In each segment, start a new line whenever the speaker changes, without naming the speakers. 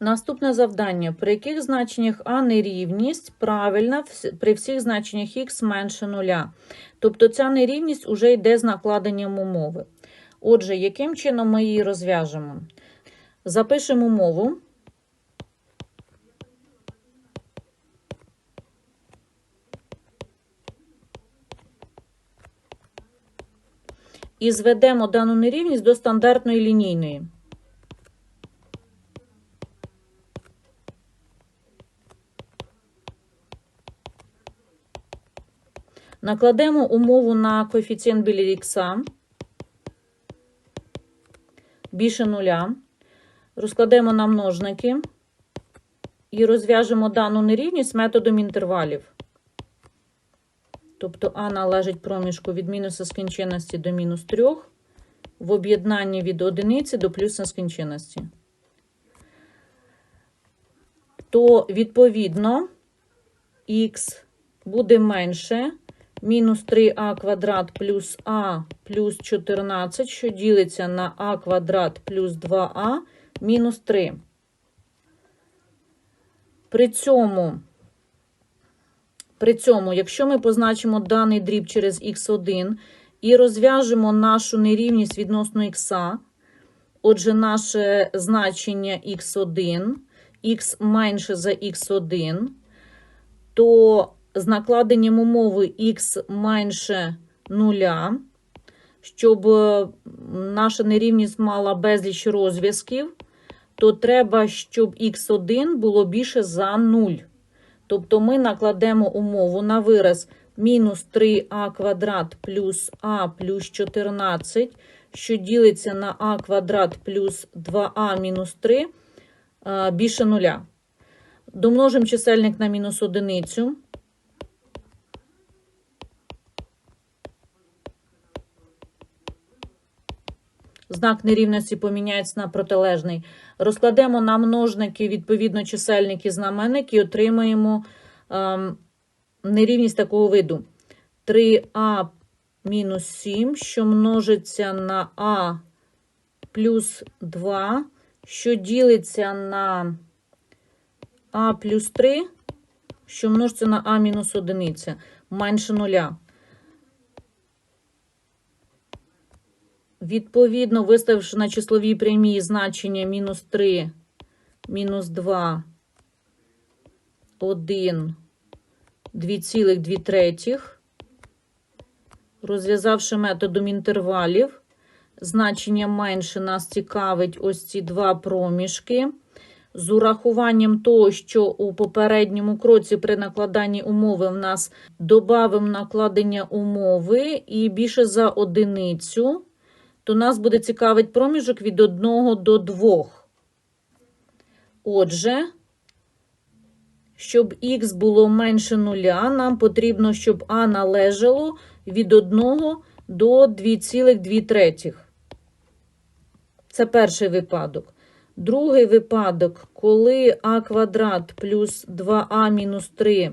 Наступне завдання. При яких значеннях А нерівність правильна при всіх значеннях х менше нуля. Тобто ця нерівність уже йде з накладенням умови. Отже, яким чином ми її розв'яжемо? Запишемо умову. І зведемо дану нерівність до стандартної лінійної. Накладемо умову на коефіцієнт біля х більше нуля. Розкладемо на множники і розв'яжемо дану нерівність методом інтервалів. Тобто А належить проміжку від мінуса скінченності до мінус 3 в об'єднанні від одиниці до плюс нескінченності. То, відповідно, х буде менше мінус 3а квадрат плюс а плюс 14, що ділиться на а квадрат плюс 2а мінус 3. При цьому, при цьому, якщо ми позначимо даний дріб через х1 і розв'яжемо нашу нерівність відносно х, отже, наше значення х1, х менше за х1, то з накладенням умови х менше нуля, щоб е, наша нерівність мала безліч розв'язків, то треба, щоб х1 було більше за 0. Тобто ми накладемо умову на вираз мінус 3а квадрат плюс а плюс 14, що ділиться на а квадрат плюс 2а мінус 3 е, більше нуля. Домножимо чисельник на мінус одиницю. Знак нерівності поміняється на протилежний. Розкладемо на множники відповідно чисельник і знаменник і отримаємо ем, нерівність такого виду. 3а мінус 7, що множиться на а плюс 2, що ділиться на а плюс 3, що множиться на а мінус 1, менше нуля. Відповідно, виставивши на числовій прямій значення мінус 3, мінус 2, 1, 2,2 третіх, розв'язавши методом інтервалів, значення менше нас цікавить ось ці два проміжки. З урахуванням того, що у попередньому кроці при накладанні умови в нас добавимо накладення умови і більше за одиницю, то нас буде цікавить проміжок від 1 до 2. Отже, щоб х було менше нуля, нам потрібно, щоб а належало від 1 до 2,2 третіх. Це перший випадок. Другий випадок, коли а квадрат плюс 2а мінус 3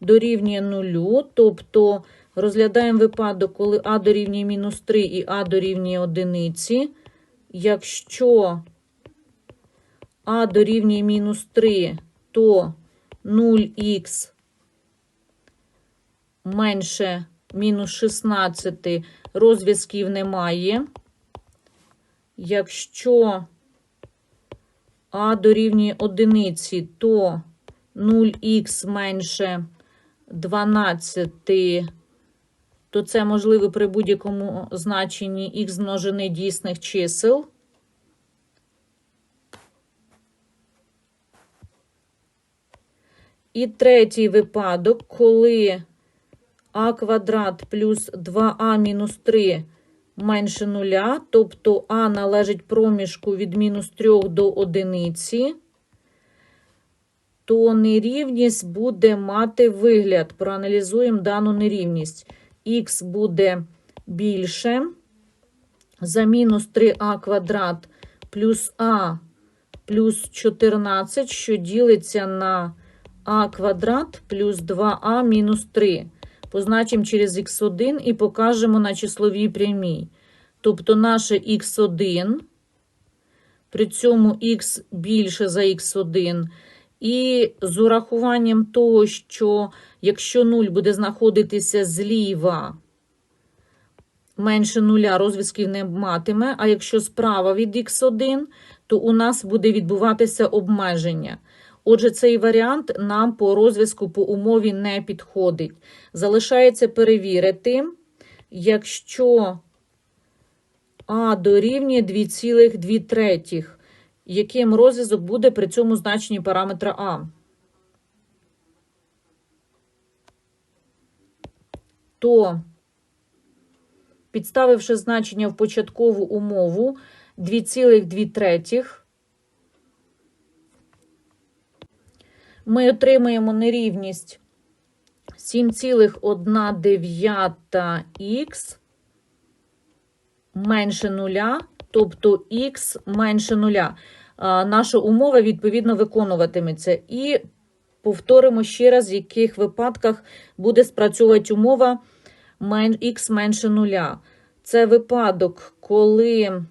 дорівнює нулю, тобто розглядаємо випадок, коли а дорівнює мінус 3 і а дорівнює одиниці. Якщо а дорівнює мінус 3, то 0х менше мінус 16 розв'язків немає. Якщо а дорівнює одиниці, то 0х менше 12, то це можливо при будь-якому значенні х множини дійсних чисел. І третій випадок, коли а квадрат плюс 2а мінус 3 менше нуля, тобто а належить проміжку від мінус 3 до одиниці, то нерівність буде мати вигляд. Проаналізуємо дану нерівність. Х буде більше за мінус 3а квадрат плюс а плюс 14, що ділиться на а квадрат плюс 2а мінус 3. Позначимо через х1 і покажемо на числовій прямій. Тобто наше х1 при цьому х більше за х1. І з урахуванням того, що якщо 0 буде знаходитися зліва, менше нуля розв'язків не матиме, а якщо справа від х1, то у нас буде відбуватися обмеження. Отже, цей варіант нам по розв'язку по умові не підходить. Залишається перевірити, якщо а дорівнює 2,2 третіх, яким розв'язок буде при цьому значенні параметра А. То, підставивши значення в початкову умову 2,2 третіх, ми отримаємо нерівність 7,1 х менше нуля, тобто х менше нуля. Наша умова відповідно виконуватиметься. І повторимо ще раз, в яких випадках буде спрацьовувати умова х менше нуля. Це випадок, коли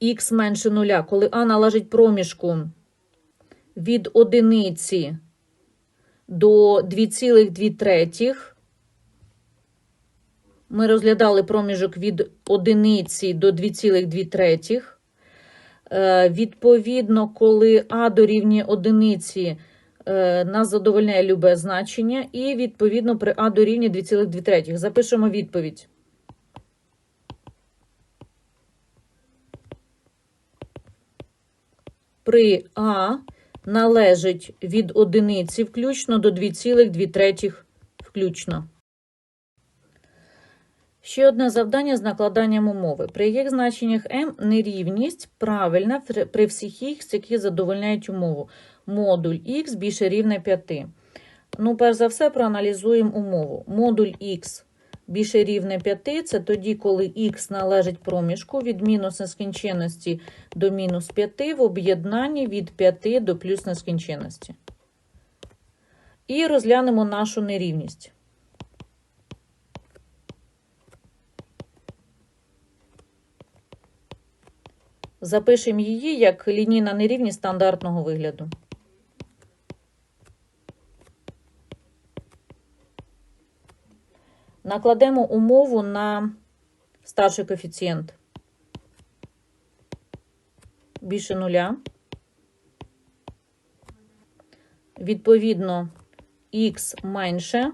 х менше нуля, коли а належить проміжку від одиниці до 2,2 третіх. Ми розглядали проміжок від одиниці до 2,2 третіх. Е, Відповідно, коли А дорівнює одиниці, е, нас задовольняє любе значення. І, відповідно, при А дорівнює 2,2 третіх. Запишемо відповідь. При А належить від одиниці включно до 2,2 включно. Ще одне завдання з накладанням умови. При яких значеннях m нерівність правильна при- всіх х, які задовольняють умову. Модуль х більше рівне 5. Ну, перш за все, проаналізуємо умову. Модуль х більше рівне 5 – це тоді, коли х належить проміжку від мінус нескінченності до мінус 5 в об'єднанні від 5 до плюс нескінченності. І розглянемо нашу нерівність. Запишемо її як лінійна нерівність стандартного вигляду. Накладемо умову на старший коефіцієнт. Більше нуля. Відповідно, х менше.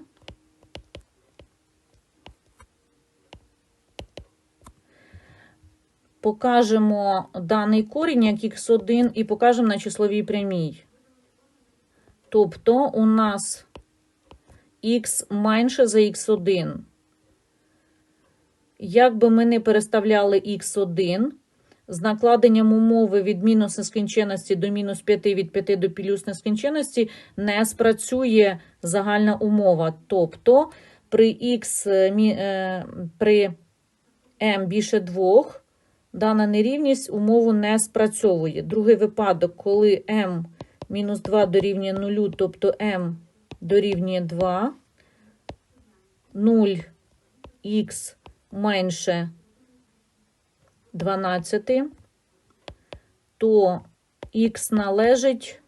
Покажемо даний корінь як х1 і покажемо на числовій прямій. Тобто у нас х менше за х1. Як би ми не переставляли х1, з накладенням умови від мінус нескінченності до мінус 5 від 5 до плюс нескінченності не спрацює загальна умова. Тобто при х е, е, при m більше 2 дана нерівність умову не спрацьовує. Другий випадок, коли m мінус 2 дорівнює 0, тобто m дорівнює 2, 0х менше 12, то х належить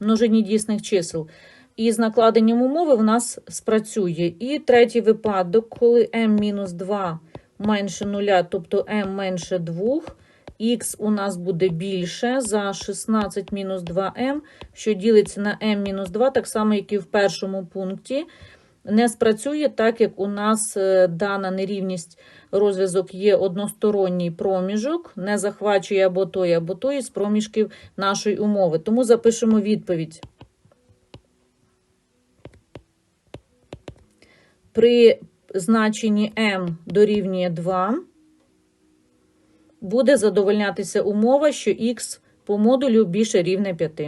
множині дійсних чисел. І з накладенням умови в нас спрацює. І третій випадок, коли m-2 менше 0, тобто m менше 2, х у нас буде більше за 16 мінус 2m, що ділиться на m-2, так само, як і в першому пункті. Не спрацює так, як у нас е, дана нерівність розв'язок є односторонній проміжок, не захвачує або той, або той з проміжків нашої умови. Тому запишемо відповідь. При значенні m дорівнює 2 буде задовольнятися умова, що х по модулю більше рівне 5.